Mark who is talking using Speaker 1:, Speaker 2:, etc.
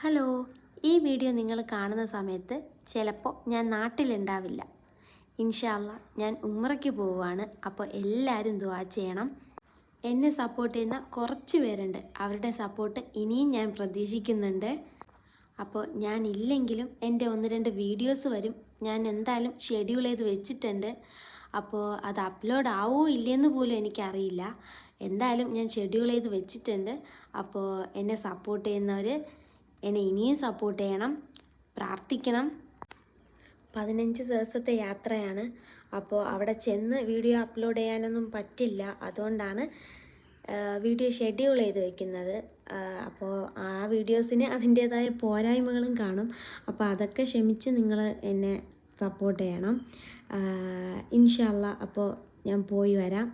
Speaker 1: Hello ഈ video നിങ്ങൾ കാണുന്ന സമയത്ത് ചിലപ്പോൾ ഞാൻ നാട്ടിലുണ്ടാവില്ല. ഇൻഷാല്ല ഞാൻ ഉമ്രയ്ക്ക് പോവുകയാണ്. അപ്പോൾ എല്ലാവരും ദുവാ ചെയ്യണം. എന്നെ സപ്പോർട്ട് ചെയ്യുന്ന കുറച്ച് പേരുണ്ട്. അവരുടെ സപ്പോർട്ട് ഇനിയും ഞാൻ പ്രതീക്ഷിക്കുന്നുണ്ട്. അപ്പോൾ ഞാൻ ഇല്ലെങ്കിലും എന്റെ ഒന്ന് രണ്ട് വീഡിയോസ് വരും. ഞാൻ എന്തായാലും ഷെഡ്യൂൾ ചെയ്ത് വെച്ചിട്ടുണ്ട്. അപ്പോൾ അത് അപ്ലോഡ് ആവോ ഇല്ലയെന്ന് പോലും എനിക്കറിയില്ല. എന്തായാലും ഞാൻ ഷെഡ്യൂൾ ചെയ്ത് വെച്ചിട്ടുണ്ട്. അപ്പോൾ എന്നെ സപ്പോർട്ട് ചെയ്യുന്നവർ എന്നെ ഇനിയും സപ്പോർട്ട് ചെയ്യണം പ്രാർത്ഥിക്കണം. പതിനഞ്ച് ദിവസത്തെ യാത്രയാണ്. അപ്പോൾ അവിടെ ചെന്ന് വീഡിയോ അപ്ലോഡ് ചെയ്യാനൊന്നും പറ്റില്ല. അതുകൊണ്ടാണ് വീഡിയോ ഷെഡ്യൂൾ ചെയ്ത് വെക്കുന്നത്. അപ്പോൾ ആ വീഡിയോസിന് അതിന്റേതായ പോരായ്മകളും കാണും. അപ്പോൾ അതൊക്കെ ക്ഷമിച്ച് നിങ്ങൾ എന്നെ സപ്പോർട്ട് ചെയ്യണം. ഇൻഷല്ല അപ്പോൾ ഞാൻ പോയി വരാം.